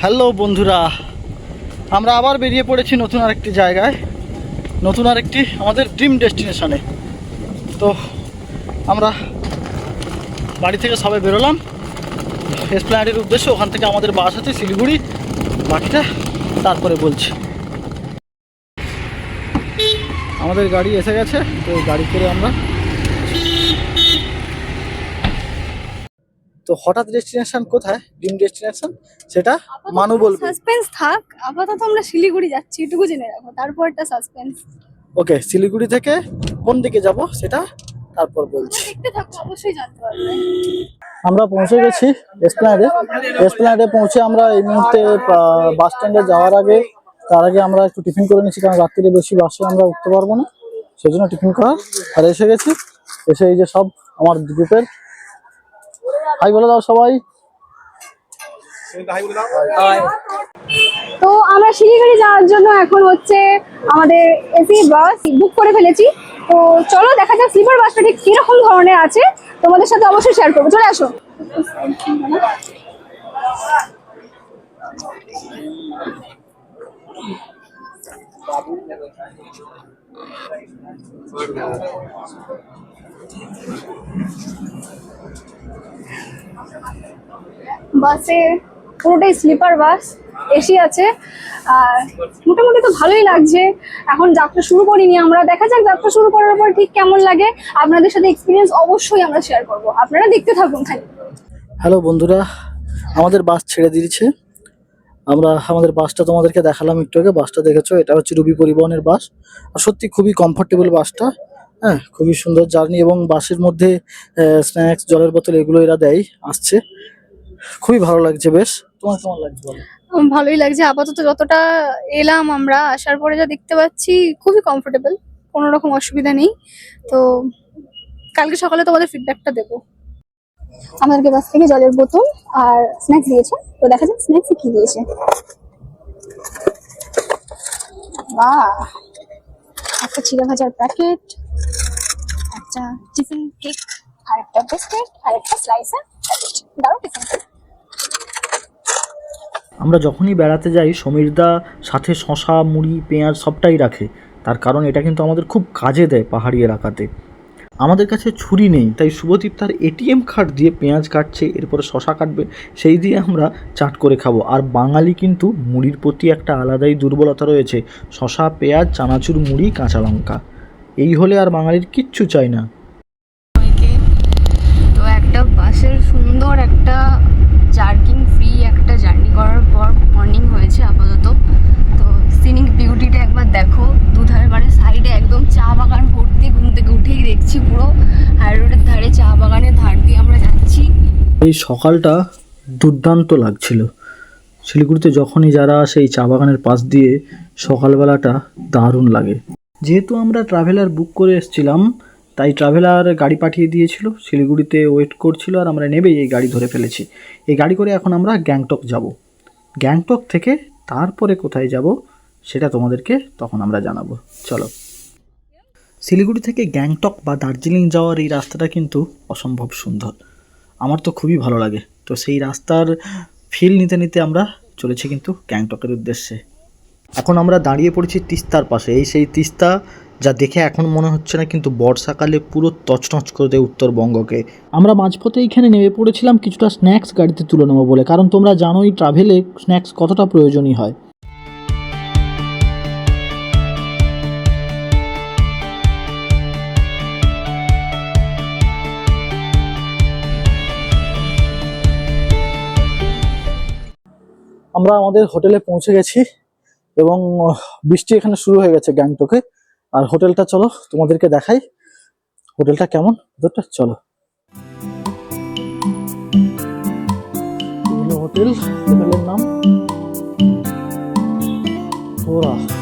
Hello বন্ধুরা, আমরা আবার বেরিয়ে পড়েছি নতুন আরেকটি জায়গায়, নতুন আরেকটি আমাদের ড্রিম ডেস্টিনেশনে তো আমরা বাড়ি থেকে সবাই বেরোলাম। এসপ্ল্যানেডের উদ্দেশ্যে ওখান থেকে আমাদের বাস আছে শিলিগুড়ি, বাকিটা তারপরে বলছি। আমাদের গাড়ি এসে গেছে, তো গাড়ি করে আমরা তো হঠাৎ ডেস্টিনেশন কোথায়? ড্রিম ডেস্টিনেশন সেটা মানু বলবে। সাসপেন্স থাক। আপাতত আমরা শিলিগুড়ি যাচ্ছি এটুকু জেনে রাখো। তারপর একটা সাসপেন্স ওকে শিলিগুড়ি থেকে কোন দিকে যাব সেটা তারপর বলছি। দেখতে থাকো অবশ্যই জানতে পারবে। আমরা পৌঁছে গেছি এসপ্ল্যানেডে এসপ্ল্যানেডে পৌঁছে আমরা এই মুহূর্তে বাস স্ট্যান্ডে যাওয়ার আগে তার আগে আমরা একটু টিফিন করে নিচ্ছি কারণ রাত্রিরে বেশি বাসে আমরা উঠতে পারব না। সেই জন্য টিফিন করার। আর এসে গেছি। এসে এই যে সব আমার গ্রুপের হাই বলে দাও সবাই। তো আমরা শিলিগুড়ি যাওয়ার জন্য এখন হচ্ছে আমাদের এসি বাস বুক করে ফেলেছি। তো চলো দেখা যাক স্লিপার বাসটা ঠিক কীরকম ধরনের আছে। তোমাদের সাথে অবশ্যই শেয়ার করব। চলে আসো। বাসে পুরোটাই স্লিপার বাস, এসি আছে, আর মোটামুটি তো ভালোই লাগছে। এখন যাত্রা শুরু করিনি, আমরা দেখা যাক যাত্রা শুরু করার পর ঠিক কেমন লাগে। আপনাদের সাথে এক্সপিরিয়েন্স অবশ্যই আমরা শেয়ার করব। আপনারা দেখতে থাকুন খালি। হ্যালো বন্ধুরা, আমাদের বাস ছেড়ে দিয়েছে। আমরা, আমাদের বাসটা তোমাদেরকে দেখালাম একটু আগে। বাসটা দেখেছ, এটা হচ্ছে রুবি পরিবহনের বাস। আর সত্যি খুবই কমফোর্টেবল বাসটা। হ্যাঁ খুবই সুন্দর জার্নি এবং বাসের মধ্যে স্ন্যাক্স জলের বোতল এগুলো এরা দেয়, আসছে। খুবই ভালো লাগছে বেশ। তোমার কেমন লাগছে বলো? ভালোই লাগছে। আপাতত যতটা এলাম আমরা, আসার পরে যা দেখতে পাচ্ছি, খুবই কমফোর্টেবল কোনো রকম অসুবিধা নেই। তো কালকে সকালে তোমাদের ফিডব্যাকটা দেবো। আমাদেরকে বাস থেকে জলের বোতল আর স্ন্যাক্স দিয়েছে। তো দেখা যাক স্ন্যাক্সে কি দিয়েছে। বাহ! একটা চিড়া ভাজার প্যাকেট একটা টিফিন কেক আর একটা আর একটা স্লাইসার দারুণ টিফিন আমরা যখনই বেড়াতে যাই, সমীরদা সাথে শশা মুড়ি, পেঁয়াজ সবটাই রাখে। তার কারণ এটা কিন্তু আমাদের খুব কাজে দেয় পাহাড়ি এলাকাতে। আমাদের কাছে ছুরি নেই, তাই শুভদীপ তার এটিএম কার্ড দিয়ে পেঁয়াজ কাটছে, এরপরে শশা কাটবে, সেই দিয়ে আমরা চাট করে খাব। আর বাঙালি কিন্তু মুড়ির প্রতি একটা আলাদাই দুর্বলতা রয়েছে। শশা পেঁয়াজ, চানাচুর, মুড়ি, কাঁচা লঙ্কা। এই হলে আর বাঙালির কিচ্ছু চাই না। তো একটা বাসের সুন্দর একটা জার্কিং ফ্রি একটা জার্নি করার পর মর্নিং হয়েছে আপাতত। তো সিনিক বিউটিটা একবার দেখো। দুধারে মানে সাইডে একদম চা বাগান ভর্তি ঘুম থেকে উঠেই দেখছি পুরো। হাই রোডের ধারে চা বাগানের ধার দিয়ে আমরা যাচ্ছি। এই সকালটা দুর্দান্ত লাগছিল। শিলিগুড়িতে যখনই যারা আসে এই চা বাগানের পাশ দিয়ে সকালবেলাটা দারুণ লাগে। যেহেতু আমরা ট্রাভেলার বুক করে এসেছিলাম, তাই ট্রাভেলার গাড়ি পাঠিয়ে দিয়েছিল, শিলিগুড়িতে ওয়েট করছিল আর আমরা নেবেই এই গাড়ি ধরে ফেলেছি। এই গাড়ি করে এখন আমরা গ্যাংটক যাব। গ্যাংটক থেকে তারপরে কোথায় যাব সেটা তোমাদেরকে তখন আমরা জানাব। চলো। শিলিগুড়ি থেকে গ্যাংটক বা দার্জিলিং যাওয়ার এই রাস্তাটা কিন্তু অসম্ভব সুন্দর। আমার তো খুবই ভালো লাগে। তো সেই রাস্তার ফিল নিতে নিতে আমরা চলেছি কিন্তু গ্যাংটকের উদ্দেশ্যে। এখন আমরা দাঁড়িয়ে পড়েছি তিস্তার পাশে। এই সেই তিস্তা যা দেখে এখন মনে হচ্ছে না কিন্তু বর্ষাকালে পুরো তছনছ করে দেয় উত্তরবঙ্গকে। আমরা মাঝপথে এইখানে নেমে পড়েছিলাম কিছুটা স্ন্যাক্স গাড়িতে তুলে নেব বলে। কারণ তোমরা জানোই ট্রাভেলে স্ন্যাক্স কতটা প্রয়োজনীয় হয়। আমরা আমাদের হোটেলে পৌঁছে গেছি। এবং বৃষ্টি এখানে শুরু হয়ে গেছে গ্যাংটকে। আর হোটেলটা চলো, তোমাদেরকে দেখাই। হোটেলটা কেমন? ভেতরটা চলো। হোটেল, হোটেলের নাম। ওরা।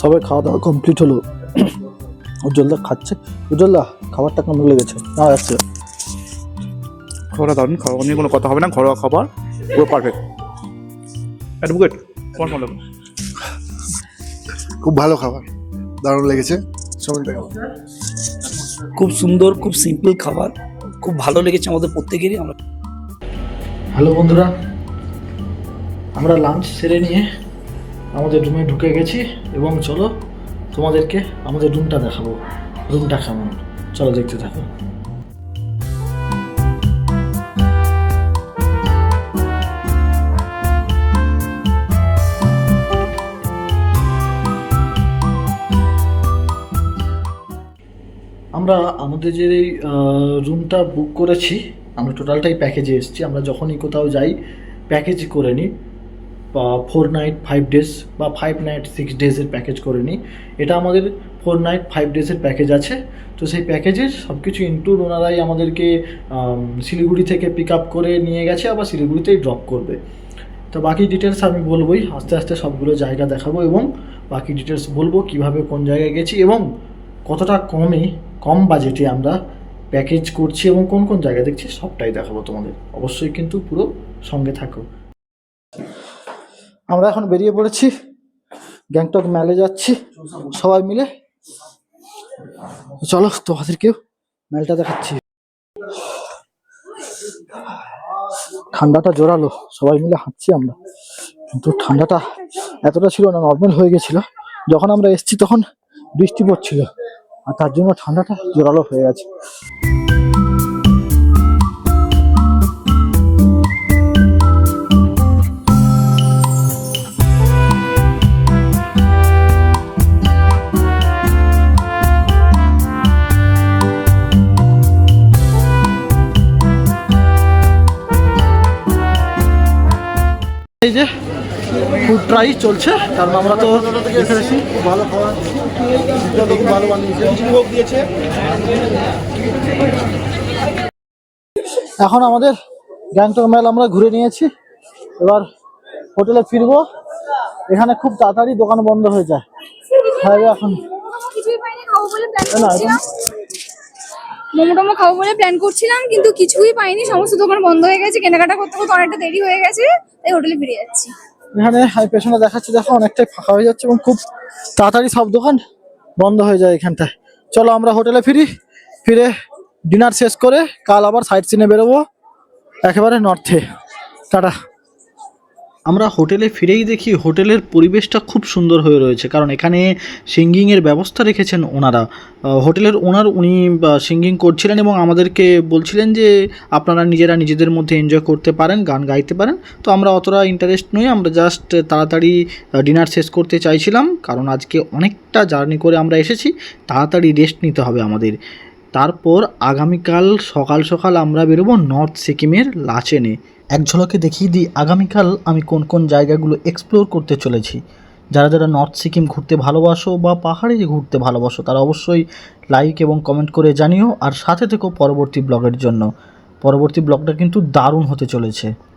সবাই খাওয়া দাওয়া কমপ্লিট হলো। উজ্জ্বলদা খাচ্ছে। উজ্জ্বলদা খাবারটা কেমন লেগেছে? না যাচ্ছে খাবারটা দারুণ খাবার নিয়ে কোনো কথা হবে না ঘরোয়া খাবার পুরো পারফেক্ট অ্যাডভোকেট কেমন খুব ভালো খাবার দারুণ লেগেছে। সবাই খুব সুন্দর খুব সিম্পল খাবার খুব ভালো লেগেছে আমাদের প্রত্যেকেরই। আমরা হ্যালো বন্ধুরা আমরা লাঞ্চ সেরে নিয়ে আমাদের রুমে ঢুকে গেছি এবং চলো তোমাদেরকে আমাদের রুমটা দেখাবো। রুমটা কেমন? চলো দেখতে থাকো। আমরা আমাদের যে এই রুমটা বুক করেছি, আমরা টোটালটাই প্যাকেজে এসেছি। আমরা যখনই কোথাও যাই প্যাকেজ করে নিই। ফোর নাইট ফাইভ ডেজ বা ফাইভ নাইট সিক্স ডেজের প্যাকেজ করে নিই। এটা আমাদের ফোর নাইট ফাইভ ডেজের প্যাকেজ আছে। তো সেই প্যাকেজের সব কিছু ইনক্লুড ওনারাই আমাদেরকে শিলিগুড়ি থেকে পিক আপ করে নিয়ে গেছে, আবার শিলিগুড়িতেই ড্রপ করবে। তো বাকি ডিটেলস আমি বলবোই, আস্তে আস্তে সবগুলো জায়গা দেখাবো এবং বাকি ডিটেলস বলব, কীভাবে কোন জায়গায় গেছি এবং কতটা কমে কম বাজেটে আমরা প্যাকেজ করছি এবং কোন কোন জায়গা দেখছি, সবটাই দেখাবো তোমাদের। অবশ্যই কিন্তু পুরো সঙ্গে থাকো। আমরা এখন বেরিয়ে পড়েছি। গ্যাংটক মেলে যাচ্ছি সবাই মিলে। চলো তোমাদেরকেও মেলটা দেখাচ্ছি। ঠান্ডাটা জোরালো, সবাই মিলে হাঁটছি আমরা। কিন্তু ঠান্ডাটা এতটা ছিল না নর্মাল হয়ে গেছিল। যখন আমরা এসেছি তখন বৃষ্টি পড়ছিল, আর তার জন্য ঠান্ডাটা জোরালো হয়ে গেছে। ট্রাই চলছে কারণ আমরা তো ভালো খুব ভালো বানিয়েছে এখন আমাদের গ্যাংটক মেল আমরা ঘুরে নিয়েছি। এবার হোটেলে ফিরবো। এখানে খুব তাড়াতাড়ি দোকান বন্ধ হয়ে যায়। এখন কিছুই পাইনি খাব বলে প্ল্যান না, করছিলাম মোমো টোমো খাব বলে প্ল্যান করছিলাম কিন্তু কিছুই পাইনি। সমস্ত দোকান বন্ধ হয়ে গেছে। কেনাকাটা করতে করতে অনেকটা দেরি হয়ে গেছে। তাই হোটেলে ফিরে যাচ্ছি। এখানে হাই পেছনে দেখাচ্ছি, দেখো অনেকটাই ফাঁকা হয়ে যাচ্ছে এবং খুব তাড়াতাড়ি সব দোকান বন্ধ হয়ে যায় এখানটায়। চলো আমরা হোটেলে ফিরি, ফিরে ডিনার শেষ করে কাল আবার সাইড সিনে বেরোবো, একেবারে নর্থে টাটা। আমরা হোটেলে ফিরেই দেখি হোটেলের পরিবেশটা খুব সুন্দর হয়ে রয়েছে। কারণ এখানে সিঙ্গিংয়ের ব্যবস্থা রেখেছেন ওনারা। হোটেলের ওনার উনি সিঙ্গিং করছিলেন এবং আমাদেরকে বলছিলেন যে, আপনারা নিজেরা নিজেদের মধ্যে এনজয় করতে পারেন, গান গাইতে পারেন। তো আমরা অতটা ইন্টারেস্ট নই, আমরা জাস্ট তাড়াতাড়ি ডিনার শেষ করতে চাইছিলাম। কারণ আজকে অনেকটা জার্নি করে আমরা এসেছি, তাড়াতাড়ি রেস্ট নিতে হবে আমাদের। তারপর আগামীকাল সকাল সকাল আমরা বেরোবো নর্থ সিকিমের লাচেনে। এক ঝলকে দেখিয়ে দিই, আগামীকাল আমি কোন কোন জায়গাগুলো এক্সপ্লোর করতে চলেছি। যারা যারা নর্থ সিকিম ঘুরতে ভালোবাসো বা পাহাড়ে ঘুরতে ভালোবাসো, তারা অবশ্যই লাইক এবং কমেন্ট করে জানিও। আর সাথে থেকেও পরবর্তী ব্লগের জন্য। পরবর্তী ব্লগটা কিন্তু দারুণ হতে চলেছে।